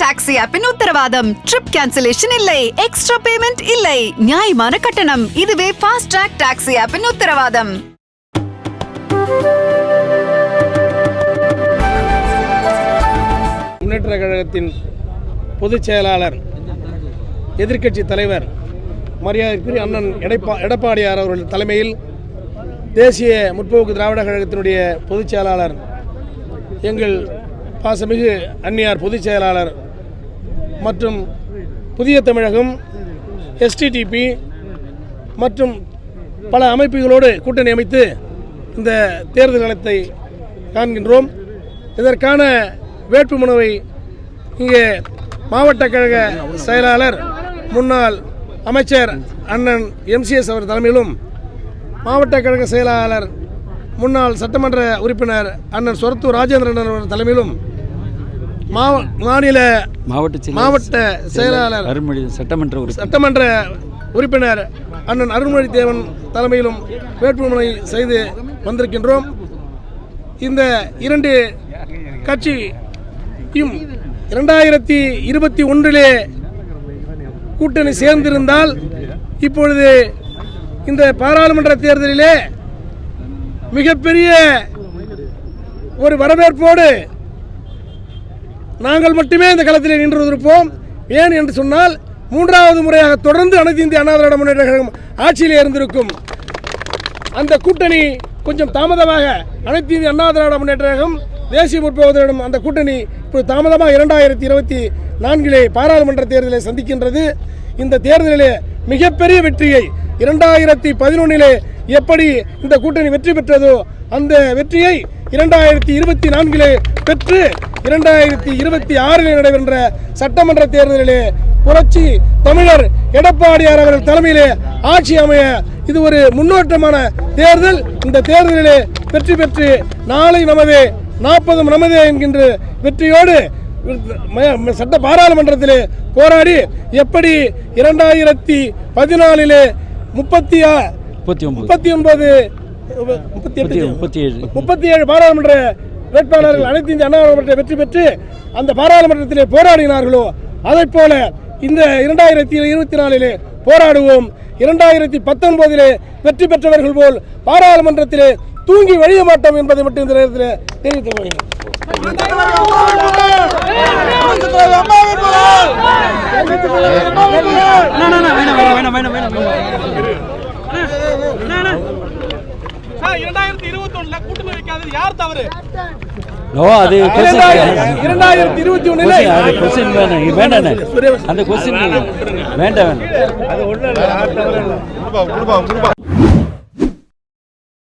Taxi ஆப்பின் உத்தரவாதம். Trip cancellation இல்லை. எக்ஸ்ட்ரா பேமெண்ட் இல்லை. நியாயமான கட்டணம். இதுவே ஃபாஸ்ட் ட்ராக் டாக்ஸி ஆப்பின் உத்தரவாதம். முன்னேற்ற கழகத்தின் பொதுச் செயலாளர் எதிர்க்கட்சி தலைவர் மரியாதைக்குரிய அண்ணன் எடப்பா எடப்பாடியார் அவர்கள் தலைமையில் தேசிய முற்போக்கு திராவிட கழகத்தினுடைய பொதுச் செயலாளர் எங்கள் பாசமிகு அந்நியார் பொதுச் செயலாளர் மற்றும் புதிய தமிழகம் எஸ்டிடிபி மற்றும் பல அமைப்புகளோடு கூட்டணி அமைத்து இந்த தேர்தல் களத்தை காண்கின்றோம். இதற்கான வேட்புமனுவை இங்கே மாவட்ட கழக செயலாளர் முன்னாள் அமைச்சர் அண்ணன் எம்சிஎஸ் அவர் தலைமையிலும் மாவட்ட கழக செயலாளர் முன்னாள் சட்டமன்ற உறுப்பினர் அண்ணன் சொரத்து ராஜேந்திரன் அவர் தலைமையிலும் மாநில மாவட்ட மாவட்ட செயலாளர் அருள்மொழி சட்டமன்ற உறுப்பினர். சட்டமன்ற உறுப்பினர் அண்ணன் அருள்மொழி தேவன் தலைமையிலும் வேட்புமனை செய்து வந்திருக்கின்றோம். இந்த இரண்டு கட்சியும் இரண்டாயிரத்தி இருபத்தி ஒன்றிலே கூட்டணி சேர்ந்திருந்தால் இப்பொழுது இந்த பாராளுமன்ற தேர்தலிலே மிகப்பெரிய ஒரு வரவேற்போடு நாங்கள் மட்டுமே இந்த களத்தில் நின்றிருப்போம் ஏன் என்று சொன்னால் மூன்றாவது முறையாக தொடர்ந்து அனைத்து இந்திய அண்ணா திராவிட முன்னேற்ற கழகம் ஆட்சியில் இருந்திருக்கும். அந்த கூட்டணி கொஞ்சம் தாமதமாக அனைத்து இந்திய அண்ணா திராவிட முன்னேற்ற கழகம் தேசிய முற்போக்குகளிடம் அந்த கூட்டணி இப்போ தாமதமாக இரண்டாயிரத்தி இருபத்தி நான்கிலே பாராளுமன்ற தேர்தலை சந்திக்கின்றது. இந்த தேர்தலிலே மிகப்பெரிய வெற்றியை இரண்டாயிரத்தி பதினொன்னிலே எப்படி இந்த கூட்டணி வெற்றி பெற்றதோ அந்த வெற்றியை இரண்டாயிரத்தி இருபத்தி நான்கிலே பெற்று இரண்டாயிரத்தி இருபத்தி ஆறில் நடைபெற்ற சட்டமன்ற தேர்தலிலே புரட்சி தமிழர் எடப்பாடியார் அவர்கள் தலைமையிலே ஆட்சி அமைய இது ஒரு முன்னோட்டமான தேர்தல். இந்த தேர்தலிலே வெற்றி பெற்று நாளை நமதே நாற்பதும் நமதே என்கின்ற வெற்றியோடு சட்ட பாராளுமன்றத்திலே போராடி எப்படி இரண்டாயிரத்தி பதினாலிலே முப்பத்தி முப்பத்தி ஒன்பது முப்பத்தி எட்டு ஏழு. முப்பத்தி ஏழு பாராளுமன்ற வேட்பாளர்கள் அனைத்து இந்திய அண்ணா திராவிட வெற்றி பெற்று அந்த பாராளுமன்றத்திலே போராடினார்களோ அதைப் போல இந்த இரண்டாயிரத்தி இருபத்தி நாலிலே போராடுவோம். இரண்டாயிரத்தி பத்தொன்பதிலே வெற்றி பெற்றவர்கள் போல் பாராளுமன்றத்திலே தூங்கி வழிய மாட்டோம் என்பதை மட்டும் இந்த நேரத்தில் தெரிவித்துக் கொள்கிறேன். இரண்டாயிரத்தி இருபத்தி ஒண்ணுல கூட்டணி வைக்காதது யார் தவறு? ஓ அது இரண்டாயிரத்தி இருபத்தி question, அது கொஸ்டின் வேணாம் வேண்டாண்ணே அந்த கொஸ்டின் வேண்டாம் வேண்டாம். கொடுப்பா கொடுப்பா.